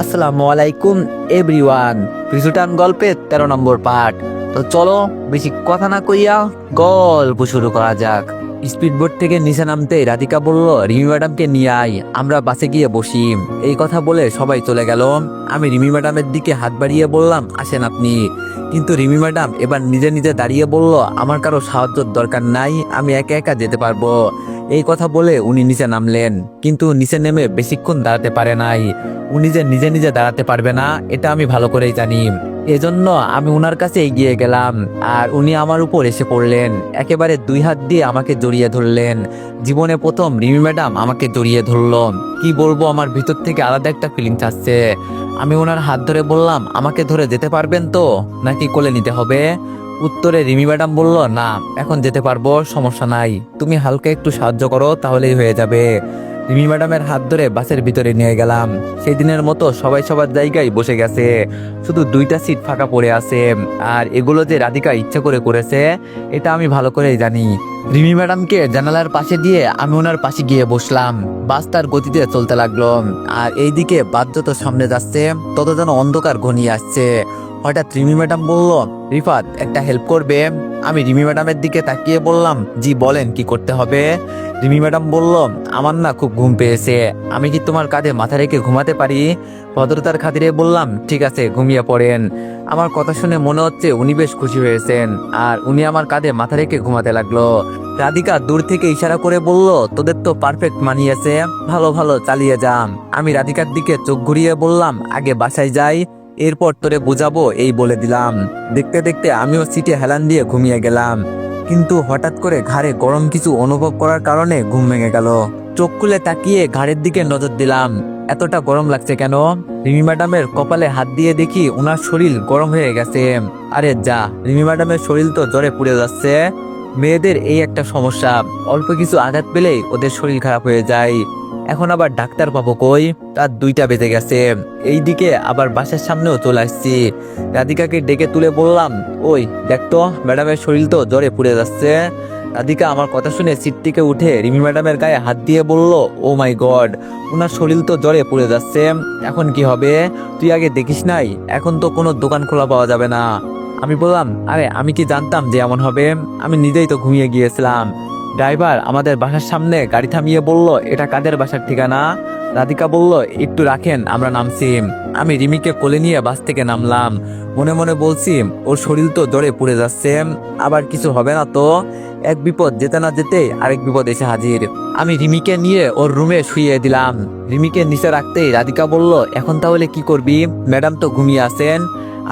আসসালামু আলাইকুম, এভরিওয়ান। পিছুটান গল্পের তেরো নম্বর পার্ট তো চলো, বেশি কথা না কইয়া গল্প শুরু করা যাক। স্পিডবোট থেকে নিচে নামতে রাধিকা বলল, রিমি ম্যাডামকে নিয়ে আই আমরা বাসে গিয়ে বসি। এই কথা বলে সবাই চলে গেল। আমি রিমি ম্যাডামের দিকে হাত বাড়িয়ে বললাম, আসেন আপনি। কিন্তু রিমি ম্যাডাম এবার নিজে নিজে দাঁড়িয়ে বলল, আমার কারও সাহায্যের দরকার নাই, আমি একা একা যেতে পারব। এই কথা বলে উনি নিচে নামলেন, কিন্তু নিচে নেমে বেশিক্ষণ দাঁড়াতে পারে নাই। উনি যে নিজে নিজে দাঁড়াতে পারবে না, এটা আমি ভালো করেই জানি। এজন্য আমি উনার কাছে এগিয়ে গেলাম, আর উনি আমার উপর এসে পড়লেন। একেবারে দুই হাত দিয়ে আমাকে জড়িয়ে ধরলেন। জীবনে প্রথম রিমি ম্যাডাম আমাকে জড়িয়ে ধরল। কি বলব, আমার ভিতর থেকে আলাদা একটা ফিলিংস আসছে। আমি ওনার হাত ধরে বললাম, আমাকে ধরে যেতে পারবেন তো? নাকি কোলে নিতে হবে? উত্তরে রিমি ম্যাডাম বলল, না, এখন যেতে পারব, সমস্যা নাই। তুমি হালকা একটু সাহায্য করো, তাহলেই হয়ে যাবে। রিমি ম্যাডামের হাত ধরে বাসের ভিতরে নিয়ে গেলাম। সেই দিনের মতো সবাই সবার জায়গায় বসে গেছে। শুধু দুইটা সিট ফাঁকা পড়ে আছে। আর এগুলো যে রাধিকা ইচ্ছা করে করেছে, এটা আমি ভালো করেই জানি। রিমি ম্যাডামকে জানালার পাশে দিয়ে আমি ওনার পাশে গিয়ে বসলাম। বাস তার গতিতে চলতে লাগল। আর এইদিকে বাস যত সামনে যাচ্ছে, তত যেন অন্ধকার ঘনিয়ে আসছে। হঠাৎ রিমি ম্যাডাম বলল, রিফাত, একটা হেল্প করবে। আমি রিমি ম্যাডামের দিকে তাকিয়ে বললাম, জি, বলেন, কি করতে হবে? রিমি ম্যাডাম বলল, আমার না খুব ঘুম পেয়েছে। আমি কি তোমার কাঁধে মাথা রেখে ঘুমাতে পারি? ভদ্রতার খাতিরে বললাম, ঠিক আছে, ঘুমিয়ে পড়েন। আমার কথা শুনে মনে হচ্ছে উনি বেশ খুশি হয়েছেন, আর উনি আমার কাঁধে মাথা রেখে ঘুমাতে লাগল। রাধিকা দূর থেকে ইশারা করে বলল, তোদের তো পারফেক্ট মানিয়েছে। ভালো ভালো, চালিয়ে যাম আমি রাধিকার দিকে চোখ ঘুরিয়ে বললাম, আগে বাসায় যাই। এরপর তোরে বুঝাবো, এই বলে দিলাম। দেখতে দেখতে আমিও সিটে হেলান দিয়ে ঘুমিয়ে গেলাম। কিন্তু হঠাৎ করে ঘাড়ে গরম কিছু অনুভব করার কারণে ঘুম ভেঙে গেল। চোখ খুলে তাকিয়ে ঘাড়ের দিকে নজর দিলাম। এতটা গরম লাগছে কেন? রিমি ম্যাডামের কপালে হাত দিয়ে দেখি ওনার শরীর গরম হয়ে গেছে। আরে যা, রিমি ম্যাডামের শরীর তো জ্বরে পুড়ে যাচ্ছে। মেয়েদের এই একটা সমস্যা, অল্প কিছু আঘাত পেলেই ওদের শরীর খারাপ হয়ে যায়। এখন আবার ডাক্তার পাবো কই? তার দুইটা বেজে গেছে। এইদিকে আবার বাসার সামনেও চলে আসছি। রাধিকাকে ডেকে তুলে বললাম, ওই দেখতো ম্যাডামের শরীর তো জ্বরে পুড়ে যাচ্ছে। রাধিকা আমার কথা শুনে সিট থেকে উঠে রিমি ম্যাডামের গায়ে হাত দিয়ে বলল, ও মাই গড ওনার শরীর তো জ্বরে পুড়ে যাচ্ছে। এখন কি হবে? তুই আগে দেখিস নাই, এখন তো কোনো দোকান খোলা পাওয়া যাবে না। আমি বললাম, আরে, আমি কি জানতাম যে এমন হবে? আমি নিজেই তো ঘুমিয়ে গিয়েছিলাম। ড্রাইভার, আমাদের বাসার সামনে গাড়ি থামিয়ে বলল, এটা কাদের বাসার ঠিকানা? রাধিকা বলল, একটু রাখেন, আমরা নামছি। আমি রিমিকে কোলে নিয়ে বাস থেকে নামলাম। মনে মনে বলছি, ওর শরীর তো জ্বরে পুড়ে যাচ্ছে, আবার কিছু হবে না তো? এক বিপদ যেতে না যেতে আরেক বিপদ এসে হাজির। আমি রিমিকে নিয়ে ওর রুমে শুয়ে দিলাম। রিমিকে নিচে রাখতেই রাধিকা বলল, এখন তাহলে কি করবি? ম্যাডাম তো ঘুমিয়ে আছেন।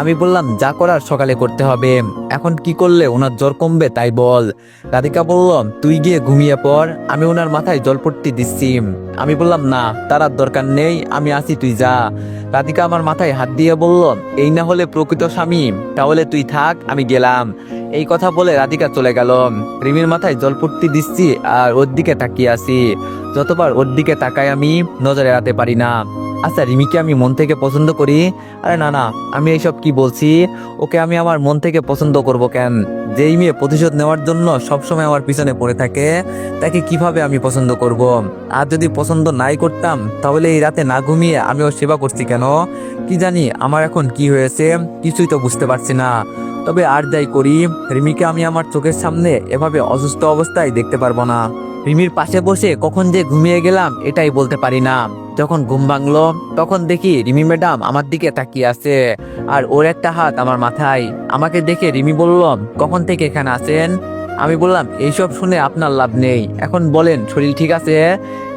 আমি বললাম, যা করার সকালে করতে হবে। এখন কি করলে ওনার জ্বর কমবে তাই বল। রাধিকা বলল, তুই গিয়ে ঘুমিয়ে পড়, আমি ওনার মাথায় জল পড়তে দিচ্ছি। আমি বললাম, না, তার আর দরকার নেই, আমি আসি তুই যা। রাধিকা আমার মাথায় হাত দিয়ে বলল, এই না হলে প্রকৃত স্বামী, তাহলে তুই থাক, আমি গেলাম। এই কথা বলে রাধিকা চলে গেল। রিমির মাথায় জল পড়তে দিচ্ছি আর ওর দিকে তাকিয়ে আসি যতবার ওর দিকে তাকাই আমি, নজরে এড়াতে পারি না। আচ্ছা রিমিকে আমি মন থেকে পছন্দ করি? আরে না না, আমি এইসব কি বলছি? ওকে আমি আমার মন থেকে পছন্দ করব কেন? যেই মেয়ে প্রতিশোধ নেওয়ার জন্য সবসময় আমার পিছনে পড়ে থাকে, তাকে কীভাবে আমি পছন্দ করব? আর যদি পছন্দ নাই করতাম, তাহলে এই রাতে না ঘুমিয়ে আমি ওর সেবা করছি কেন? কি জানি আমার এখন কি হয়েছে, কিছুই তো বুঝতে পারছি না। তবে আর যাই করি, রিমিকে আমি আমার চোখের সামনে এভাবে অসুস্থ অবস্থায় দেখতে পারব না। রিমির পাশে বসে কখন যে ঘুমিয়ে গেলাম, এটাই বলতে পারি না। যখন ঘুম ভাঙলো, তখন দেখি রিমি ম্যাডাম আমার দিকে তাকিয়ে আছে। আর ওর একটা হাত আমার মাথায়। আমাকে দেখে রিমি বলল, কখন থেকে এখানে আছেন? আমি বললাম, এইসব শুনে আপনার লাভ নেই। এখন বলেন, শরীর ঠিক আছে?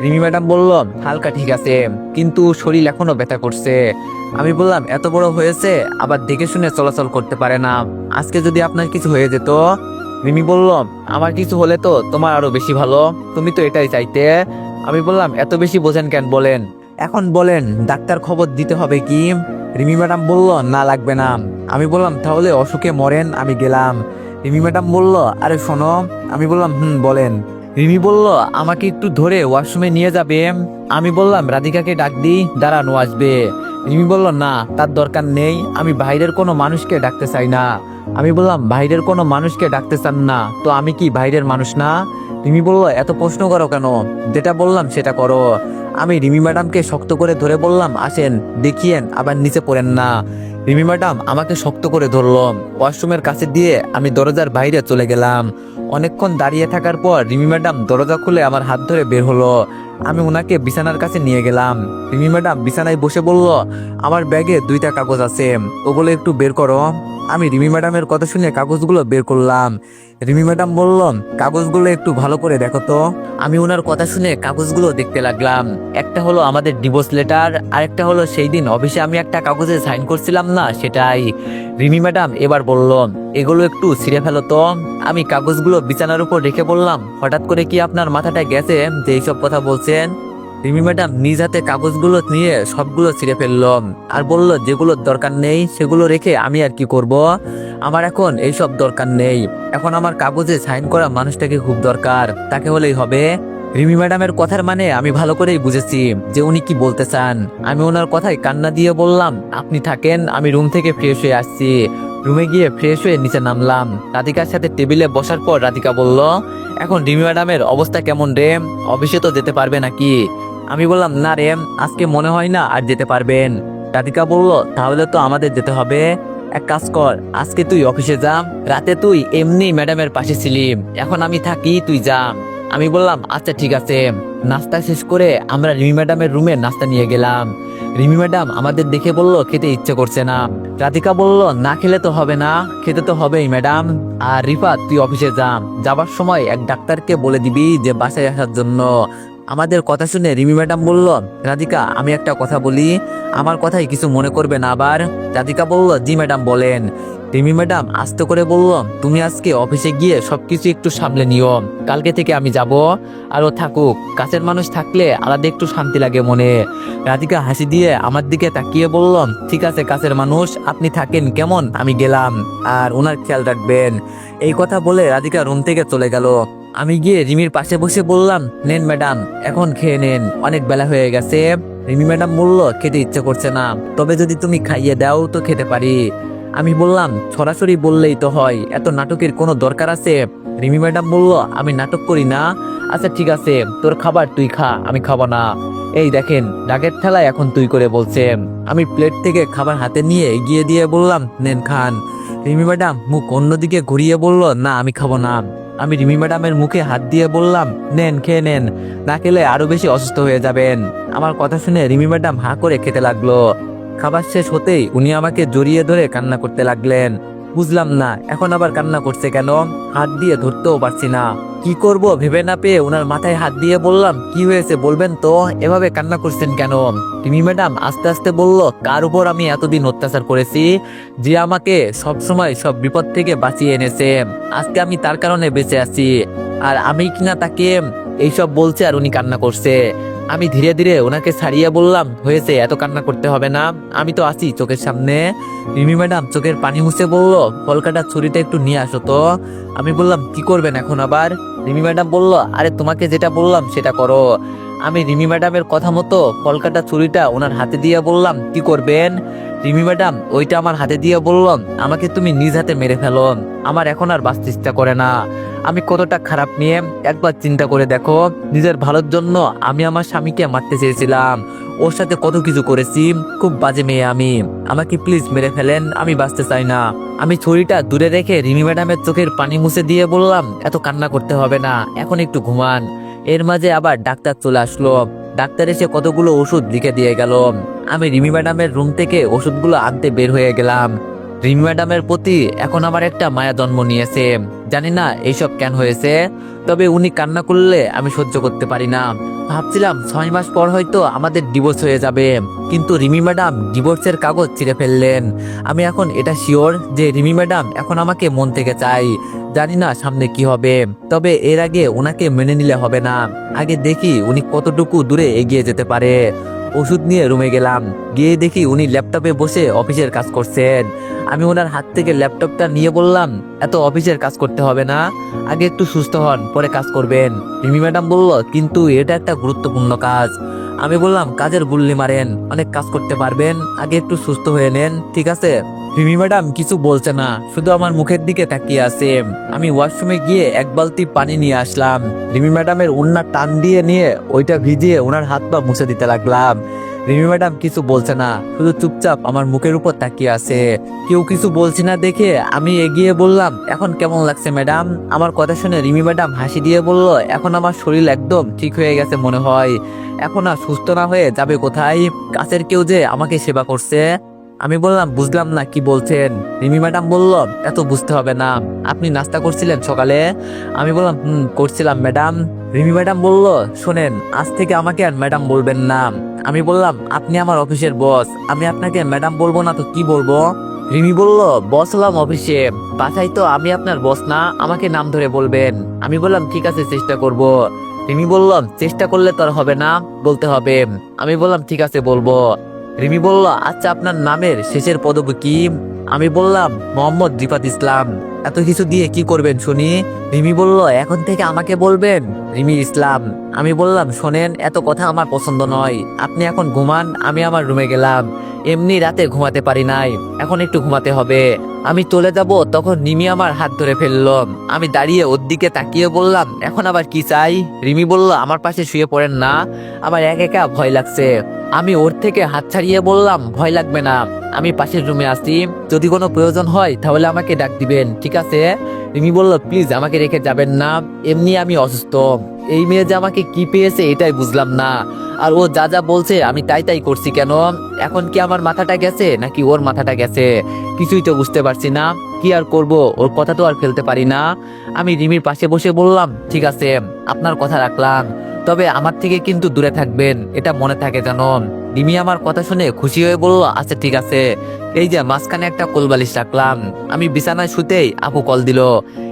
রিমি ম্যাডাম বলল, হালকা ঠিক আছে, কিন্তু শরীর এখনও ব্যথা করছে। আমি বললাম, এত বড় হয়েছে, আবার দেখে শুনে চলাচল করতে পারে না। আজকে যদি আপনার কিছু হয়ে যেত? রিমি বলল, আমার কিছু হলে তো তোমার আরও বেশি ভালো। তুমি তো এটাই চাইতে। আমি বললাম, এত বেশি বোঝেন কেন? বলেন। এখন বলেন, ডাক্তার খবর দিতে হবে কি? রিমি ম্যাডাম বলল, না, লাগবে না। আমি বললাম, তাহলে অসুখে মরেন, আমি গেলাম। রিমি ম্যাডাম বলল, আরে শোনো। আমি বললাম, হুম, বলেন। রিমি বলল, আমাকে একটু ধরে ওয়াশরুমে নিয়ে যাবে। আমি বললাম, রাধিকাকে ডাক দিই, দাঁড়ানো আসবে। রিমি বলল, না, তার দরকার নেই, আমি বাইরের কোনো মানুষকে ডাকতে চাই না। আমি বললাম, বাইরের কোনো মানুষকে ডাকতে চান না, তো আমি কি বাইরের মানুষ না? রিমি বলল, এত প্রশ্ন করো কেন? যেটা বললাম সেটা করো। আমি রিমি ম্যাডামকে শক্ত করে ধরে বললাম, আসেন, দেখিয়েন, আবার নিচে পড়েন না। রিমি ম্যাডাম আমাকে শক্ত করে ধরল। ওয়াশরুমের কাছে দিয়ে আমি দরজার বাইরে চলে গেলাম। অনেকক্ষণ দাঁড়িয়ে থাকার পর রিমি ম্যাডাম দরজা খুলে আমার হাত ধরে বের হলো। আমি ওনাকে বিছানার কাছে নিয়ে গেলাম। রিমি ম্যাডাম বিছানায় বসে বলল, আমার ব্যাগে দুইটা কাগজ আছে। ওগুলো একটু বের করো। আমি রিমি ম্যাডামের কথা শুনে কাগজগুলো বের করলাম। রিমি ম্যাডাম বলল, কাগজগুলো একটু ভালো করে দেখো তো। আমি ওনার কথা শুনে কাগজগুলো দেখতে লাগলাম। একটা হলো আমাদের ডিভোর্স লেটার আর একটা হলো সেই দিন অফিসে আমি একটা কাগজে সাইন করছিলাম না, সেটাই। রিমি ম্যাডাম এবার বলল, এগুলো একটু ছিঁড়ে ফেলো তো। আমি কাগজগুলো বিছানার উপর রেখে বললাম, হঠাৎ করে কি আপনার মাথাটা গেছে যে এইসব কথা বলছেন রিমি ম্যাডাম নিজ হাতে কাগজগুলো নিয়ে সবগুলো ছিঁড়ে ফেললাম আর বলল যেগুলোর দরকার নেই, সেগুলো রেখে আমি আর কি করব? আমার এখন এইসব দরকার নেই। এখন আমার কাগজে সাইন করা মানুষটাকে খুব দরকার। তাকে হলেই হবে। রিমি ম্যাডামের কথার মানে আমি ভালো করেই বুঝেছি যে উনি কি বলতে চান। আমি ওনার কথায় কান্না দিয়ে বললাম, আপনি থাকেন, আমি রুম থেকে ফ্রেশ হয়ে আসছি। রুমে গিয়ে ফ্রেশ হয়ে নিচে নামলাম। রাধিকার সাথে টেবিলে বসার পর রাধিকা বলল এখন রিমি ম্যাডামের অবস্থা কেমন রে? অফিসে তো যেতে পারবে নাকি? আমি বললাম, না রে, আজকে মনে হয় না আর যেতে পারবেন। রাধিকা বলল, তাহলে তো আমাদের যেতে হবে। এক কাজ কর, আজকে তুই অফিসে যা। রাতে তুই এমনি ম্যাডামের পাশে ছিলিম এখন আমি থাকি, তুই যা। আমি বললাম আচ্ছা ঠিক আছে, নাস্তা শেষ করে আমরা রিমি ম্যাডামের রুমে নাস্তা নিয়ে গেলাম। রিমি ম্যাডাম আমাদের দেখে বলল, খেতে ইচ্ছে করছে না। রাধিকা বলল, না খেলে তো হবে না, খেতে তো হবেই ম্যাডাম। আর রিফাত তুই অফিসে যা, যাবার সময় এক ডাক্তারকে বলে দিবি যে বাসায় আসার জন্য। আমাদের কথা শুনে রিমি ম্যাডাম বলল, রাধিকা, আমি একটা কথা বলি, আমার কথাই কিছু মনে করবে না আবার? রাধিকা বলল, জি ম্যাডাম, বলেন। রিমি ম্যাডাম, আস্তে করে বললাম, তুমি আজকে অফিসে গিয়ে সবকিছু একটু সামলে নিও। কালকে থেকে আমি যাব। আর ও থাকুক। কাছের মানুষ থাকলে আলাদা একটু শান্তি লাগে মনে। রাধিকা হাসি দিয়ে আমার দিকে তাকিয়ে বললাম, ঠিক আছে, কাছের মানুষ, আপনি থাকেন কেমন? আমি গেলাম। আর ওনার খেয়াল রাখবেন। এই কথা বলে রাধিকা রুম থেকে চলে গেল। আমি গিয়ে রিমির পাশে বসে বললাম, নেন ম্যাডাম, এখন খেয়ে নেন। অনেক বেলা হয়ে গেছে। রিমি ম্যাডাম বলল, খেতে ইচ্ছে করছে না। তবে যদি তুমি খাইয়ে দাও, তো খেতে পারি। আমি বললাম, সরাসরি বললেই তো হয়, এত নাটকের কোনো দরকার আছে? রিমি ম্যাডাম বলল, আমি নাটক করি না। আচ্ছা ঠিক আছে, তোর খাবার তুই খা, আমি খাব না। এই দেখেন ডাকের ঠেলায় এখন তুই করে বলছে। আমি প্লেট থেকে খাবার হাতে নিয়ে এগিয়ে দিয়ে বললাম, নেন খান। রিমি ম্যাডাম মুখ অন্যদিকে ঘুরিয়ে বলল, না, আমি খাব না। আমি রিমি ম্যাডামের মুখে হাত দিয়ে বললাম, নেন, খেয়ে নেন। না খেলে আরও বেশি অসুস্থ হয়ে যাবেন। আমার কথা শুনে রিমি ম্যাডাম হাঁ করে খেতে লাগল। খাবার শেষ হতেই উনি আমাকে জড়িয়ে ধরে কান্না করতে লাগলেন। বুঝলাম না, এখন আবার কান্না করছে কেন? হাত দিয়ে ধরতেও পারছি না। কি করব ভেবে না পেয়ে ওনার মাথায় হাত দিয়ে বললাম, কি হয়েছে বলবেন তো? এভাবে কান্না করছেন কেন? রিমি ম্যাডাম আস্তে আস্তে বলল, কার উপর আমি এতদিন অত্যাচার করেছি যে আমাকে সব সময় সব বিপদ থেকে বাঁচিয়ে এনেছে। আজকে আমি তার কারণে বেঁচে আছি। আর আমি কিনা তাকে এইসব বলছে আর উনি কান্না করছে। আমি ধীরে ধীরে ওনাকে ছাড়িয়ে বললাম, হয়েছে, এত কান্না করতে হবে না। আমি তো আছি চোখের সামনে। রিমি ম্যাডাম চোখের পানি মুছে বলল, কলকাতার ছুরিটা একটু নিয়ে আসো তো। আমি বললাম, কি করবেন এখন আবার? রিমি ম্যাডাম বলল, আরে তোমাকে যেটা বললাম সেটা করো। আমি রিমি ম্যাডামের কথা মতো কলকাতা ছুরিটা ওনার হাতে দিয়ে বললাম, কি করবেন? রিমি ম্যাডাম, ওইটা আমার হাতে দিয়ে বললাম, আমাকে তুমি নিজ হাতে মেরে ফেলো আমার এখন আর বাঁচতে ইচ্ছা করে না। আমি কতটা খারাপ নিয়ে একবার চিন্তা করে দেখো। নিজের ভালোর জন্য আমি আমার স্বামীকে মারতে চেয়েছিলাম, ওর সাথে কত কিছু করেছি, খুব বাজে মেয়ে আমি। আমাকে প্লিজ মেরে ফেলেন, আমি বাঁচতে চাই না। আমি ছুরিটা দূরে রেখে রিমি ম্যাডামের চোখের পানি মুছে দিয়ে বললাম, এত কান্না করতে হবে না, এখন একটু ঘুমান। এর মাঝে আবার ডাক্তার চলে আসলো। ডাক্তার এসে কতগুলো ওষুধ লিখে দিয়ে গেল। আমি রিমি ম্যাডামের রুম থেকে ওষুধগুলো আনতে বের হয়ে গেলাম। রিমি ম্যাডামের প্রতি এখন আমার একটা মায়া জন্ম নিয়েছে। জানি না এইসব কেন হয়েছে, তবে উনি কান্না করলে আমি সহ্য করতে পারি না। ভাবছিলাম ছয় মাস পর হয়তো আমাদের ডিভোর্স হয়ে যাবে, কিন্তু রিমি ম্যাডাম ডিভোর্সের কাগজ ছিঁড়ে ফেললেন। আমি এখন এটা শিওর যে রিমি ম্যাডাম এখন আমাকে মন থেকে চাই জানি না সামনে কি হবে, তবে এর আগে ওনাকে মেনে নিলে হবে না। আগে দেখি উনি কতটুকু দূরে এগিয়ে যেতে পারে। ওষুধ নিয়ে রুমে গেলাম, গিয়ে দেখি উনি ল্যাপটপে বসে অফিসের কাজ করছেন। আমি ওনার হাত থেকে ল্যাপটপটা নিয়ে বললাম, এত অফিসের কাজ করতে হবে না, আগে একটু সুস্থ হন, পরে কাজ করবেন। রিমি ম্যাডাম বলল, কিন্তু এটা একটা গুরুত্বপূর্ণ কাজ। আমি বললাম, কাজের গুল্লি মারেন, অনেক কাজ করতে পারবেন, আগে একটু সুস্থ হয়ে নেন, ঠিক আছে? রিমি ম্যাডাম কিছু বলছে না, শুধু আমার মুখের দিকে তাকিয়ে আছে। আমি ওয়াশরুমে গিয়ে এক বালতি পানি নিয়ে আসলাম। রিমি ম্যাডামের উন্না টান দিয়ে নিয়ে ওইটা ভিজিয়ে ওনার হাত পা মুছে দিতে লাগলাম। রিমি ম্যাডাম কিছু বলছে না, শুধু চুপচাপ আমার মুখের উপর তাকিয়ে আছে। কেউ কিছু বলছে না দেখে আমি এগিয়ে বললাম, এখন কেমন লাগছে ম্যাডাম? আমার কথা শুনে রিমি ম্যাডাম হাসি দিয়ে বলল, এখন আমার শরীর একদম ঠিক হয়ে গেছে মনে হয়। এখন আর সুস্থ না হয়ে যাবে কোথায়? কাছের কেউ যে আমাকে সেবা করছে? আমি বললাম, বুঝলাম না কি বলছেন। রিমি ম্যাডাম বলল, এত বুঝতে হবে না। আপনি নাস্তা করছিলেন সকালে? আমি বললাম, হুম, করছিলাম ম্যাডাম। রিমি ম্যাডাম বলল, শোনেন, আজ থেকে আমাকে আর ম্যাডাম বলবেন না। আমি বললাম, আপনি আমার অফিসের বস। আমি আপনাকে ম্যাডাম বলব না তো কি বলব? রিমি বলল, বস হলাম অফিসে। বাসায় তো আমি আপনার বস না, আমাকে নাম ধরে বলবেন। আমি বললাম, ঠিক আছে, চেষ্টা করব। রিমি বললাম চেষ্টা করলে তো আর হবে না, বলতে হবে। আমি বললাম, ঠিক আছে, বলব। রিমি বলল আচ্ছা আপনার নামের শেষের পদবি কি? আমি বললাম, মোহাম্মদ রিফাত ইসলাম। এত কিছু দিয়ে কি করবেন শুনি? রিমি বলল, এখন থেকে আমাকে বলবেন? রিমি ইসলাম, আমি বললাম, শোনেন, এত কথা আমার পছন্দ নয়। আপনি এখন ঘুমান, আমি আমার রুমে গেলাম। এমনি রাতে ঘুমাতে পারি নাই, এখন একটু ঘুমাতে হবে। আমি চলে যাব, তখন নিমি আমার হাত ধরে ফেলল। আমি দাঁড়িয়ে ওর দিকে তাকিয়ে বললাম, এখন আবার কি চাই? রিমি বলল, আমার পাশে শুয়ে পড়েন না, আমার এক একা ভয় লাগছে। আমি ওর থেকে হাত ছাড়িয়ে বললাম, ভয় লাগবে না, আমি পাশের রুমে আসি যদি কোনো প্রয়োজন হয়, তাহলে আমাকে ডাক দিবেন, ঠিক আছে? রিমি বলল, প্লিজ, আমাকে রেখে যাবেন না, এমনি আমি অসুস্থ। এই মেয়ে যে আমাকে কি পেয়েছে, এটাই বুঝলাম না। আর ও যা যা বলছে, আমি তাই তাই করছি কেন? এখন কি আমার মাথাটা গেছে, নাকি ওর মাথাটা গেছে? কিছুই তো বুঝতে পারছি না, কি আর করব? ওর কথা তো আর ফেলতে পারি না। আমি রিমির পাশে বসে বললাম, ঠিক আছে, আপনার কথা রাখলাম। তবে আমার থেকে কিন্তু দূরে থাকবেন, এটা মনে থাকে যেন রিমি আমার কথা শুনে খুশি হয়ে বলল আচ্ছা ঠিক আছে। এই যে মাঝখানে একটা কোলবালিশ রাখলাম। আমি বিছানায় শুতেই আপু কল দিল।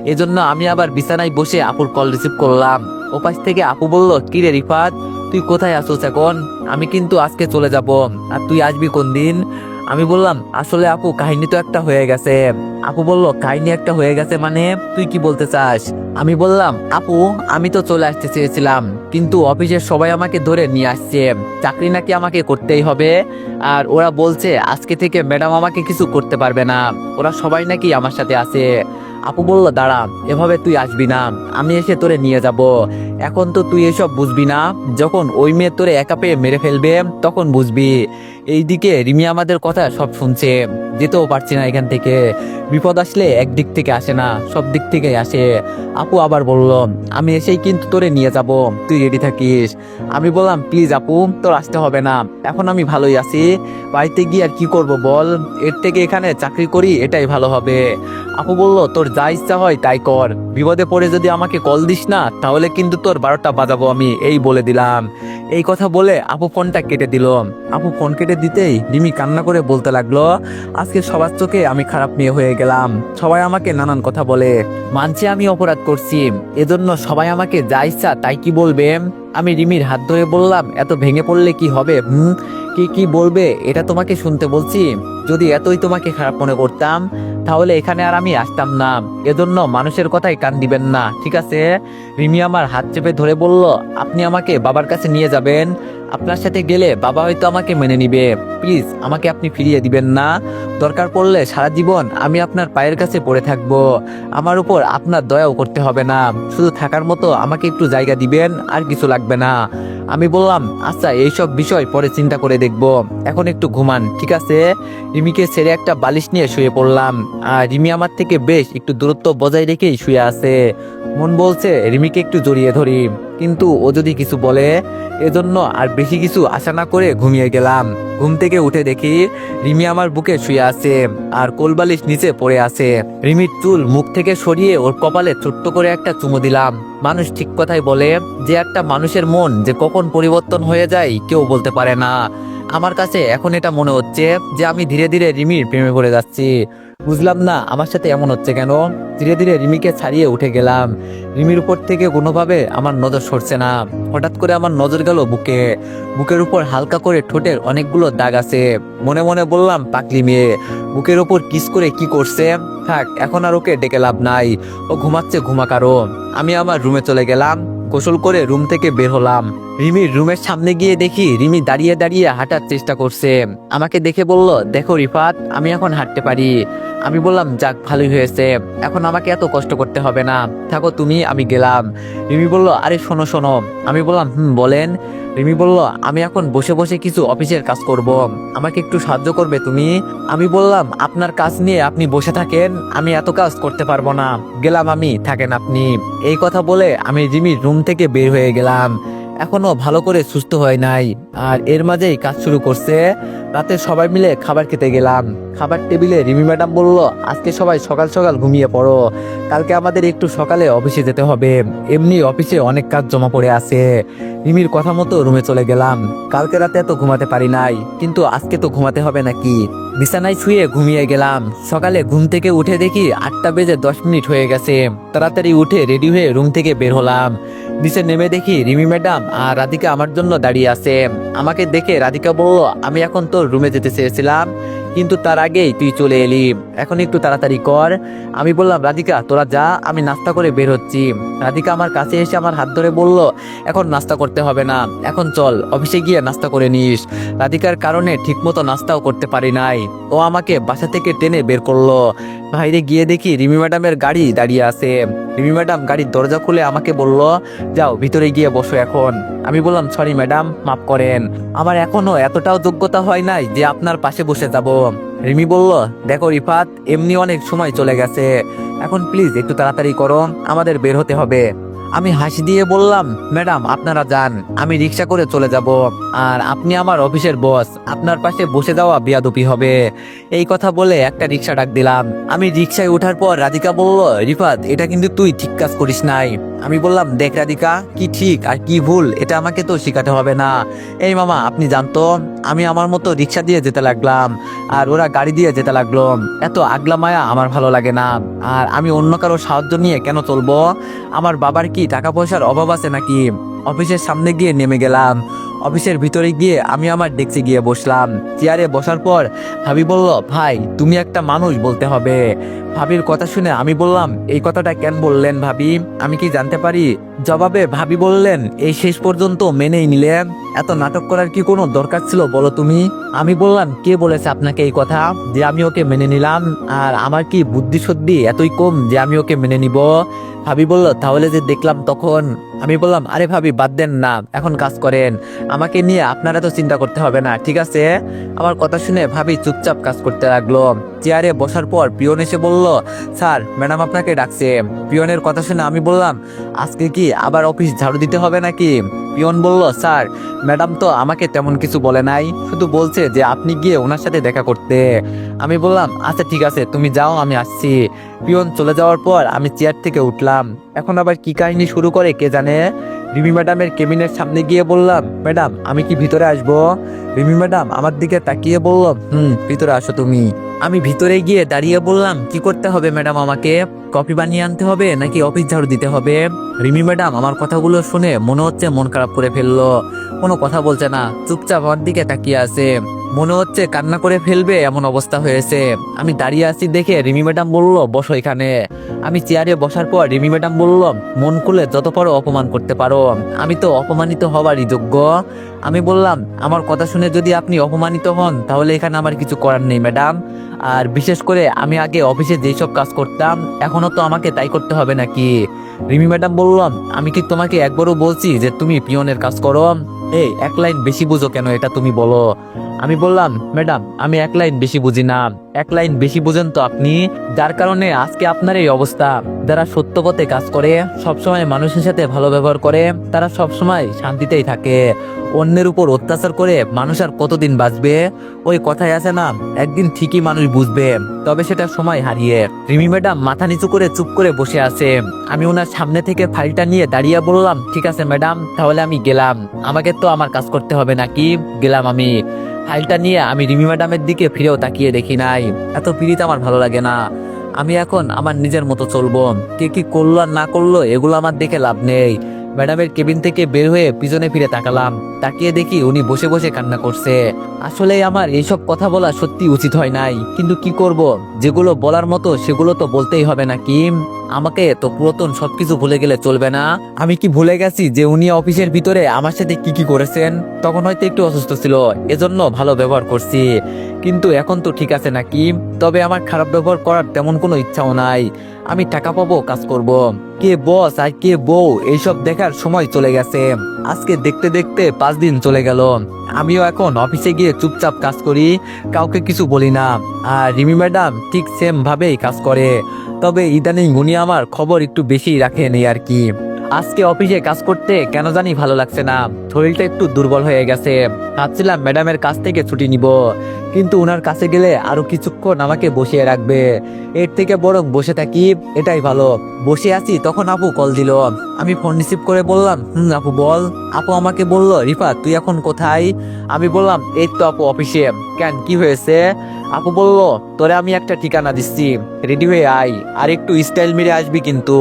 এজন্য আমি আবার বিছানায় বসে আপুর কল রিসিভ করলাম। ওপাশ থেকে আপু বলল, কি রে রিফাত, তুই কোথায় আসোস এখন? আমি কিন্তু আজকে চলে যাব। আর তুই আসবি কোন দিন? আমি বললাম, আসলে আপু, কাহিনী তো একটা হয়ে গেছে। আপু বলল, কাহিনী একটা হয়ে গেছে মানে? তুই কি বলতে চাস? আমি বললাম, আপু, আমি তো চলে আসতে চেয়েছিলাম, কিন্তু অফিসের সবাই আমাকে ধরে নিয়ে আসছে। চাকরি নাকি আমাকে করতেই হবে। আর ওরা বলছে, আজকে থেকে ম্যাডাম আমাকে কিছু করতে পারবে না। ওরা সবাই নাকি আমার সাথে আছে। আপু বলল, দাঁড়া, এভাবে তুই আসবি না, আমি এসে তোরে নিয়ে যাব। এখন তো তুই এসব বুঝবি না, যখন ওই মেয়ে তোরে একা পেয়ে মেরে ফেলবে, তখন বুঝবি। এইদিকে রিমি আমাদের কথা সব শুনছে। যেতেও পারছি না এখান থেকে। বিপদ আসলে একদিক থেকে আসে না, সব দিক থেকে আসে। আপু আবার বলল, আমি এসেই কিন্তু তোরে নিয়ে যাব, তুই রেডি থাকিস। আমি বললাম, প্লিজ আপু, তোর আসতে হবে না। এখন আমি ভালোই আছি। বাড়িতে গিয়ে আর কি করব বল? এর থেকে এখানে চাকরি করি, এটাই ভালো হবে। আপু বলল, তোর যা ইচ্ছা হয় তাই কর। বিপদে পড়ে যদি আমাকে কল দিস না, তাহলে কিন্তু তোর বারোটা বাজাবো আমি। এই বলে দিলাম। এই কথা বলে আপু ফোনটা কেটে দিল। আপু ফোন কেটে দিতেই রিমি কান্না করে বলতে লাগল, আজকে সবার চোখে আমি খারাপ মেয়ে হয়ে গেলাম। সবাই আমাকে নানান কথা বলে। মানছে আমি অপরাধ করছি। এজন্য সবাই আমাকে যা ইচ্ছা তাই কি বলবে? আমি রিমির হাত ধরে বললাম, এত ভেঙে পড়লে কি হবে? হুম? কি কি বলবে? এটা তোমাকে শুনতে বলছি। যদি এতই তোমাকে খারাপ মনে করতাম, তাহলে এখানে আর আমি আসতাম না। এজন্য মানুষের কথাই কান দিবেন না, ঠিক আছে? রিমি আমার হাত চেপে ধরে বলল, আপনি আমাকে বাবার কাছে নিয়ে যাবেন। আপনার সাথে গেলে বাবা হয়তো আমাকে মেনে নিবে। প্লিজ, আমাকে আপনি ফিরিয়ে দিবেন না। দরকার পড়লে সারা জীবন আমি আপনার পায়ের কাছে পড়ে থাকব। আমার উপর আপনার দয়াও করতে হবে না। শুধু থাকার মতো আমাকে একটু জায়গা দিবেন, আর কিছু লাগবে না। আমি বললাম আচ্ছা এইসব বিষয় পরে চিন্তা করে দেখব। এখন একটু ঘুমান, ঠিক আছে? রিমিকে ছেড়ে একটা বালিশ নিয়ে শুয়ে পড়লাম। আর রিমি আমার থেকে বেশ একটু দূরত্ব বজায় রেখেই শুয়ে আছে। মন বলছে, রিমিকে একটু জড়িয়ে ধরি। কিন্তু ও যদি কিছু বলে, এজন্য আর বেশি কিছু আশা না করে ঘুমিয়ে গেলাম। ঘুম থেকে উঠে দেখি রিমি আমার বুকে শুয়ে আছে আর কোলবালিশ নিচে পড়ে আছে। রিমির চুল মুখ থেকে সরিয়ে ওর কপালে ছোট্ট করে একটা চুমু দিলাম। মানুষ ঠিক কথাই বলে, যে একটা মানুষের মন যে কখন পরিবর্তন হয়ে যায় কেউ বলতে পারে না। আমার কাছে এখন এটা মনে হচ্ছে যে আমি ধীরে ধীরে রিমির প্রেমে পড়ে যাচ্ছি। বুঝলাম না, আমার সাথে এমন হচ্ছে কেন? ধীরে ধীরে রিমিকে ছাড়িয়ে উঠে গেলাম। রিমির উপর থেকে কোনোভাবে আমার নজর সরছে না। হঠাৎ করে আমার নজর গেল বুকে। বুকের উপর হালকা করে ঠোঁটের অনেকগুলো দাগ আছে। মনে মনে বললাম পাকলি মেয়ে, বুকের ওপর কিস করে কি করছে? থাক, এখন আর ওকে ডেকে লাভ নাই। ও ঘুমাচ্ছে ঘুমাকারো। আমি আমার রুমে চলে গেলাম। গোসল করে রুম থেকে বের হলাম। রিমির রুমের সামনে গিয়ে দেখি রিমি দাঁড়িয়ে দাঁড়িয়ে হাঁটার চেষ্টা করছে। আমাকে দেখে বলল, দেখো রিফাত, আমি এখন হাঁটতে পারি। আমি বললাম, যাক, ভালোই হয়েছে। এখন আমাকে এত কষ্ট করতে হবে না। থাকো তুমি, আমি গেলাম। রিমি বলল, আরে, শোনো শোনো। আমি বললাম, হুম, বলেন। রিমি বলল, আমি এখন বসে বসে কিছু অফিসের কাজ করব। আমাকে একটু সাহায্য করবে তুমি? আমি বললাম, আপনার কাজ নিয়ে আপনি বসে থাকেন, আমি এত কাজ করতে পারব না। গেলাম আমি, থাকেন আপনি। এই কথা বলে আমি রিমির রুম থেকে বের হয়ে গেলাম। এখনও ভালো করে সুস্থ হয় নাই। আর এর মাঝেই কাজ শুরু করছে। রাতে সবাই মিলে খাবার খেতে গেলাম। খাবার টেবিলে রিমি ম্যাডাম বলল, আজকে সবাই সকাল সকাল ঘুমিয়ে পড়ো। কালকে আমাদের একটু সকালে অফিসে যেতে হবে। এমনি অফিসে অনেক কাজ জমা পড়ে আছে। রিমির কথা মতো রুমে চলে গেলাম। কালকে রাতে এত ঘুমাতে পারি নাই, কিন্তু আজকে তো ঘুমাতে হবে নাকি? বিছানায় শুয়ে ঘুমিয়ে গেলাম। সকালে ঘুম থেকে উঠে দেখি আটটা বেজে দশ মিনিট হয়ে গেছে। তাড়াতাড়ি উঠে রেডি হয়ে রুম থেকে বের হলাম। নিচে নেমে দেখি রিমি ম্যাডাম আর রাধিকা আমার জন্য দাঁড়িয়ে আছে। আমাকে দেখে রাধিকা বলল, আমি এখন তোর রুমে যেতে চেয়েছিলাম। কিন্তু তার আগেই তুই চলে এলি। এখন একটু তাড়াতাড়ি কর। আমি বললাম, রাধিকা, তোরা যা, আমি নাস্তা করে বের হচ্ছি। রাধিকা আমার কাছে এসে আমার হাত ধরে বলল, এখন নাস্তা করতে হবে না। এখন চল, অফিসে গিয়ে নাস্তা করে নিস। রাধিকার কারণে ঠিকমতো নাস্তাও করতে পারি নাই। ও আমাকে বাসা থেকে টেনে বের করল। বাইরে গিয়ে দেখি রিমি ম্যাডামের গাড়ি দাঁড়িয়ে আছে। রিমি ম্যাডাম গাড়ির দরজা খুলে আমাকে বলল, যাও, ভিতরে গিয়ে বসো এখন। আমি বললাম, সরি ম্যাডাম, মাফ করেন। আমার এখনও এতটাও যোগ্যতা হয় নাই যে আপনার পাশে বসে যাব। রিমি বলল, দেখো রিফাত, এমনি অনেক সময় চলে গেছে। এখন প্লিজ একটু তাড়াতাড়ি করো, আমাদের বের হতে হবে। আমি হাসি দিয়ে বললাম, ম্যাডাম, আপনারা যান, আমি রিক্সা করে চলে যাব। আর আপনি আমার অফিসের বস আপনার পাশে বসে যাওয়া বিয়াদপি হবে। এই কথা বলে একটা রিক্সা ডাক দিলাম। আমি রিক্সায় ওঠার পর রাধিকা বলল, রিফাত, এটা কিন্তু তুই ঠিক কাজ করিস নাই। আমি বললাম, দেখ রাধিকা, কি ঠিক আর কি ভুল? এটা আমাকে তো শেখাতে হবে না। এই মামা, আপনি জানতো? আমি আমার মতো রিক্সা দিয়ে যেতে লাগলাম আর ওরা গাড়ি দিয়ে যেতে লাগল। এত আগলা মায়া আমার ভালো লাগে না। আর আমি অন্য কারও সাহায্য নিয়ে কেন চলবো? আমার বাবার কি টাকা পয়সার অভাব আছে নাকি? অফিসের সামনে গিয়ে নেমে গেলাম। অফিসের ভিতরে গিয়ে আমি আমার ডেস্কে গিয়ে বসলাম। চেয়ারে বসার পর ভাবি বলল, ভাই, তুমি একটা মানুষ বলতে হবে। ভাবির কথা শুনে আমি বললাম, এই কথাটা কেন বললেন ভাবি? আমি কি জানতে পারি? জবাবে ভাবি বললেন, এই শেষ পর্যন্ত মেনেই নিলেন। এত নাটক করার কি কোনো দরকার ছিল বলো তুমি? আমি বললাম, কে বলেছে আপনাকে এই কথা? যে আমি ওকে মেনে নিলাম, আর আমার কি বুদ্ধি সদ্ধি এতই কম যে আমি ওকে মেনে নিব? ভাবি বলল, তাহলে যে দেখলাম তখন। আমি বললাম, আরে ভাবি, বাদ দেন না, এখন কাজ করেন। আমাকে নিয়ে আপনারা তো চিন্তা করতে হবে না, ঠিক আছে? আমার কথা শুনে ভাবি চুপচাপ কাজ করতে লাগল। চেয়ারে বসার পর পিয়ন এসে বলল, স্যার, ম্যাডাম আপনাকে ডাকছে। পিয়নের কথা শুনে আমি বললাম, আজকে কি আবার অফিস ঝাড়ু দিতে হবে নাকি? পিয়ন বলল, স্যার, ম্যাডাম তো আমাকে তেমন কিছু বলে নাই, শুধু বলছে যে আপনি গিয়ে ওনার সাথে দেখা করতে। আমি বললাম আচ্ছা ঠিক আছে, তুমি যাও, আমি আসছি। পিয়ন চলে যাওয়ার পর আমি চেয়ার থেকে উঠলাম। এখন আবার কি কাহিনী শুরু করে কে জানে? রিমি ম্যাডামের কেবিনের সামনে গিয়ে বললাম, ম্যাডাম, আমি কি ভিতরে আসব? রিমি ম্যাডাম আমার দিকে তাকিয়ে বলল, হুম, ভিতরে আসো তুমি। আমি ভিতরে গিয়ে দাঁড়িয়ে বললাম, কি করতে হবে ম্যাডাম আমাকে? কপি বানিয়ে আনতে হবে নাকি অফিস ঝাড়ু দিতে হবে? রিমি ম্যাডাম আমার কথাগুলো শুনে মনে হচ্ছে মন খারাপ করে ফেলল। কোনো কথা বলছে না, চুপচাপ আমার দিকে তাকিয়ে আছে। মনে হচ্ছে কান্না করে ফেলবে এমন অবস্থা হয়েছে। আমি দাঁড়িয়ে আছি দেখে রিমি ম্যাডাম বলল, বসো এখানে। আমি চেয়ারে বসার পর রিমি ম্যাডাম বলল, মন খুলে যত পারো অপমান করতে পারো। আমি তো অপমানিত হওয়ারই যোগ্য। আমি বললাম, আমার কথা শুনে যদি আপনি অপমানিত হন, তাহলে এখানে আমার কিছু করার নেই ম্যাডাম। আর বিশেষ করে আমি আগে অফিসে যেই সব কাজ করতাম এখনও তো আমাকে তাই করতে হবে নাকি? রিমি ম্যাডাম বললাম আমি কি তোমাকে একবারও বলছি যে তুমি পিয়নের কাজ করো? এই, এক লাইন বেশি বুঝো কেন এটা তুমি বলো? আমি বললাম, ম্যাডাম, আমি এক লাইন বেশি বুঝি না। এক লাইন বেশি বুঝেন তো আপনি, যার কারণে আজকে আপনার এই অবস্থা। যারা সত্য পথে কাজ করে, সবসময় মানুষের সাথে ভালো ব্যবহার করে, তারা সবসময় শান্তিতেই থাকে। অন্যের উপর অত্যাচার করে মানুষ আর কতদিন বাঁচবে? ওই কথাই আছে না, একদিন ঠিকই মানুষ বুঝবে, তবে সেটা সময় হারিয়ে। রিমি ম্যাডাম মাথা নিচু করে চুপ করে বসে আছে। আমি ওনার সামনে থেকে ফাইলটা নিয়ে দাঁড়িয়ে বললাম, ঠিক আছে ম্যাডাম, তাহলে আমি গেলাম। আমাকে তো আমার কাজ করতে হবে নাকি? গেলাম আমি। ফাইলটা নিয়ে আমি রিমি ম্যাডামের দিকে ফিরেও তাকিয়ে দেখি নাই। এত পিড়িত আমার ভালো লাগে না। আমি এখন আমার নিজের মতো চলবো। কে কি করল আর না করল, এগুলো আমার দেখে লাভ নেই। ম্যাডামের কেবিন থেকে বের হয়ে পিছনে ফিরে তাকালাম। তাকিয়ে দেখি উনি বসে বসে কান্না করছে। আসলে আমার এইসব কথা বলা সত্যি উচিত হয় নাই। কিন্তু কি করব? যেগুলো বলার মতো সেগুলো তো বলতেই হবে নাকি আমাকে তো পুরাতন সবকিছু ভুলে গেলে চলবে না। আমি কি ভুলে গেছি যে উনি অফিসের ভিতরে আমার সাথে কি কি করেছেন? তখন হয়তো একটু অসুস্থ ছিল। এজন্য ভালো ব্যবহার করছি। কিন্তু এখন তো ঠিক আছে না নাকি তবে আমার খারাপ ব্যবহার করার তেমন কোনো ইচ্ছাও নাই। আমি টাকা পাবো, কাজ করব। কে বস আর কে বউ, এইসব দেখার সময় চলে গেছে। আজকে দেখতে দেখতে পাঁচ দিন চলে গেল। আমিও এখন অফিসে গিয়ে চুপচাপ কাজ করি, কাউকে কিছু বলি না। আর রিমি ম্যাডাম ঠিক সেম ভাবেই কাজ করে। তবে ইদানিং উনি আমার খবর একটু বেশি রাখেন আর কি। আজকে অফিসে কাজ করতে কেন জানি ভালো লাগছে না। শরীরটা একটু দুর্বল হয়ে গেছে। ভাবছিলাম ম্যাডামের কাছ থেকে ছুটি নিব, কিন্তু ওনার কাছে গেলে আরও কিছুক্ষণ আমাকে বসিয়ে রাখবে। এর থেকে বরং বসে থাকি, এটাই ভালো। বসে আছি, তখন আপু কল দিল। আমি ফোন রিসিভ করে বললাম, হুম, আপু বল। আপু আমাকে বলল, রিফা, তুই এখন কোথায়? আমি বললাম, এই তো আপু অফিসে কেন, কি হয়েছে? আপু বলল, তোরে আমি একটা ঠিকানা দিচ্ছি। রেডি হয়ে আয়। আর একটু স্টাইল মেরে আসবি কিন্তু।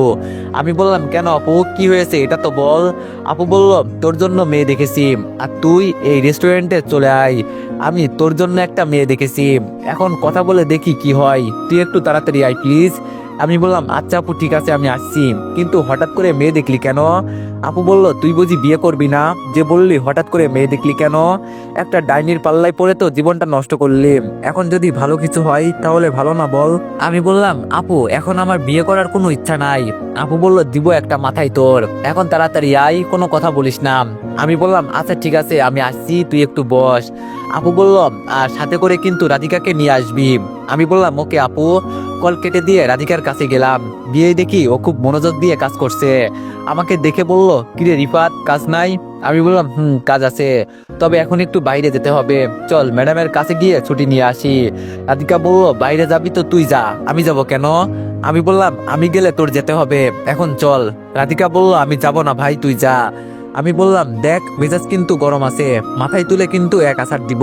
আমি বললাম, কেন আপু? কি হয়েছে? এটা তো বল। আপু বলল, তোর জন্য মেয়ে দেখেছি। আর তুই এই রেস্টুরেন্টে চলে আয়। আমি তোর জন্য একটা মেয়ে দেখেছি। এখন কথা বলে দেখি কি হয়। তুই একটু তাড়াতাড়ি আয় প্লিজ আমি বললাম আচ্ছা আপু, ঠিক আছে, আমি আসছি। কিন্তু হঠাৎ করে মেয়ে দেখলি কেন? আপু বলল, তুই বুঝি বিয়ে করবি না? যে বললি, হঠাৎ করে মেয়ে দেখলি কেন? একটা ডাইনির পাল্লায় পড়ে তো জীবনটা নষ্ট করলি। এখন যদি ভালো কিছু হয়, তাহলে ভালো না বল। আমি বললাম, আপু, এখন আমার বিয়ে করার কোনো ইচ্ছা নাই। আপু বলল, দিব একটা মাথায় তোর। এখন তাড়াতাড়ি আয়, কোনো কথা বলিস না। আমি বললাম আচ্ছা ঠিক আছে, আমি আসছি, তুই একটু বস। আপু বলল, আর সাথে করে কিন্তু রাধিকাকে নিয়ে আসবি। আমি বললাম, ওকে আপু। কল কেটে দিয়ে রাধিকার কাছে গেলাম। বিয়ে দেখি ও খুব মনোযোগ দিয়ে কাজ করছে। আমাকে দেখে বলল, কিরে রিফাত, কাজ নাই? আমি বললাম, হুম, কাজ আছে। তবে এখন একটু বাইরে যেতে হবে। চল, ম্যাডামের কাছে গিয়ে ছুটি নিয়ে আসি। রাধিকা বলল, বাইরে যাবি তো তুই যা, আমি যাব কেন? আমি বললাম, আমি গেলে তোর যেতে হবে। এখন চল। রাধিকা বলল, আমি যাব না ভাই, তুই যা। আমি বললাম, দেখ, মেজাজ কিন্তু গরম আছে, মাথায় তুলে কিন্তু এক আসার দিব।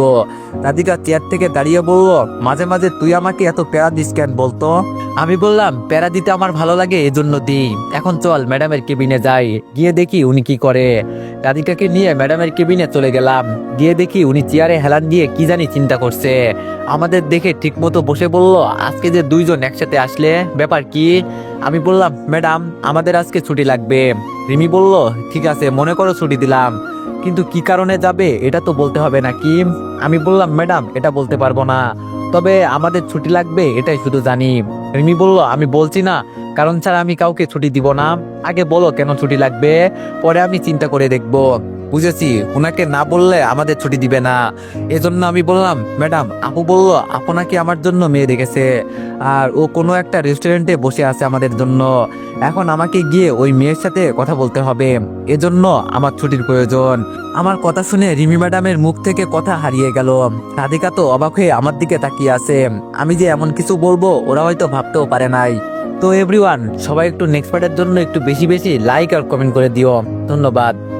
রাধিকা চেয়ার থেকে দাঁড়িয়ে বলল, মাঝে মাঝে তুই আমাকে এত প্যারা দিস কেন বলতো? আমি বললাম, প্যারা দিতে আমার ভালো লাগে, এজন্য দিই। এখন চল, ম্যাডামের কেবিনে যাই। গিয়ে দেখি উনি কি করে। রাধিকাকে নিয়ে ম্যাডামের কেবিনে চলে গেলাম। গিয়ে দেখি উনি চেয়ারে হেলান দিয়ে কি জানি চিন্তা করছে। আমাদের দেখে ঠিক মতো বসে বলল, আজকে যে দুইজন একসাথে আসলে, ব্যাপার কি? আমি বললাম, ম্যাডাম, আমাদের আজকে ছুটি লাগবে। রিমি বলল, ঠিক আছে, মনে করো ছুটি দিলাম। কিন্তু কি কারণে যাবে, এটা তো বলতে হবে নাকি? আমি বললাম, ম্যাডাম, এটা বলতে পারব না। তবে আমাদের ছুটি লাগবে, এটাই শুধু জানি। রিমি বলল, আমি বলছি না, কারণ ছাড়া আমি কাউকে ছুটি দিব না। আগে বলো কেন ছুটি লাগবে, পরে আমি চিন্তা করে দেখব। বুঝেছি ওনাকে না বললে আমাদের ছুটি দিবে না। এজন্য আমি বললাম, ম্যাডাম, আপু বলল আপনাকে আমার জন্য মেয়ে দেখেছে আর ও কোনো একটা রেস্টুরেন্টে বসে আছে আমাদের জন্য। এখন আমাকে গিয়ে ওই মেয়ের সাথে কথা বলতে হবে। এজন্য আমার ছুটির প্রয়োজন। আমার কথা শুনে রিমি ম্যাডামের মুখ থেকে কথা হারিয়ে গেল। রাধিকা তো অবাক হয়ে আমার দিকে তাকিয়ে আছে। আমি যে এমন কিছু বলব, ওরা হয়তো ভাবতেও পারে নাই। তো এভরিওয়ান সবাই একটু নেক্সট পার্টের জন্য একটু বেশি বেশি লাইক আর কমেন্ট করে দিও। ধন্যবাদ।